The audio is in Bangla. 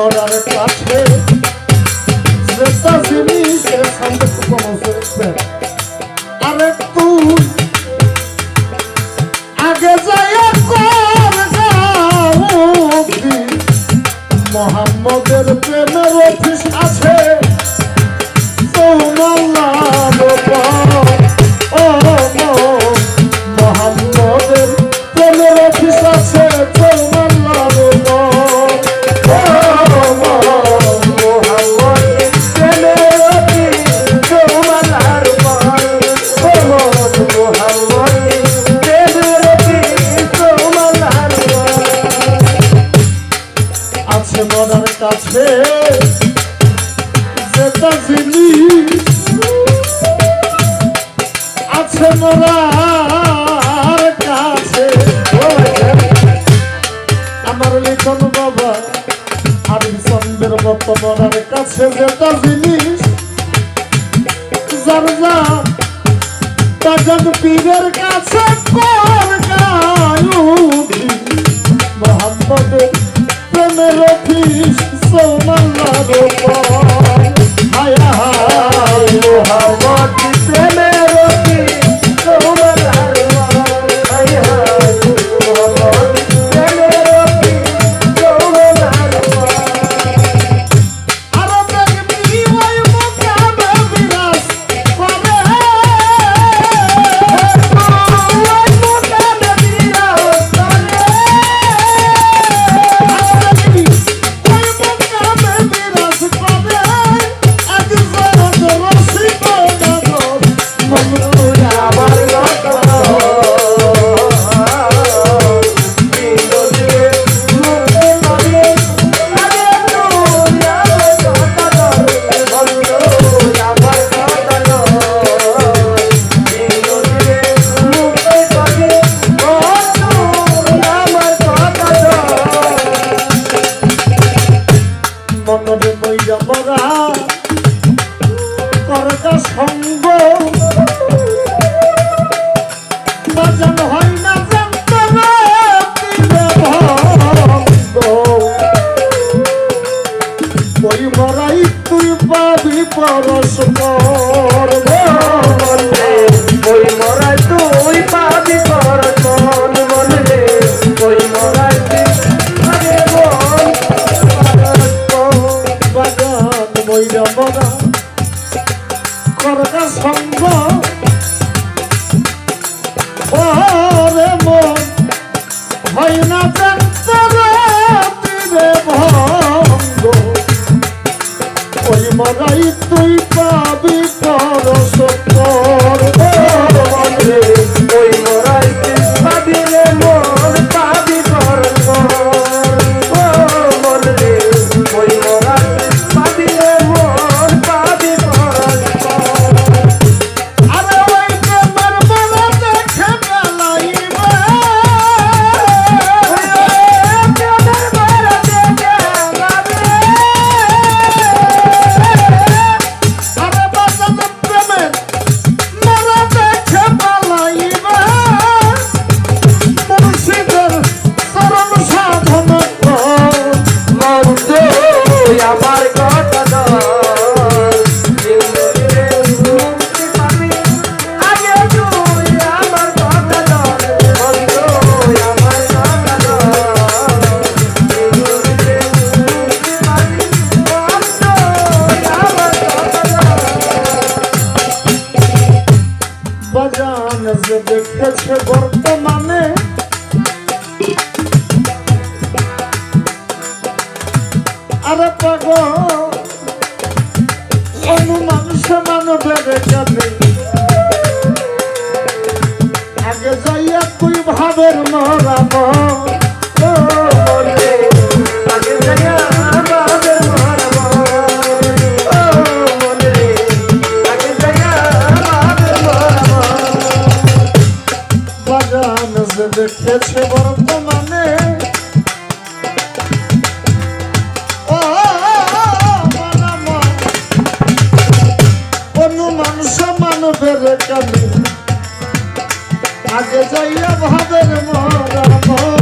Oh, on her যেটা জিনিস আছে মোরা কাছে আমার লিখন বাবা আমি চন্দ্রের মতো মরার কাছে যেটা জিনিস জানা তখন পীরের কাছে পর গায়ু পরস্পর জীবনে যে দেখতেছে বর্তমানে, আরে পাগল অনুমান সমান বেড়ে যাবে আগে যাইয়া তুই ভাবের মরাব দেখেছে বর্তমানে মন মন অনুমান সমানবের কালে আগে যাইয়া ভাবের মনে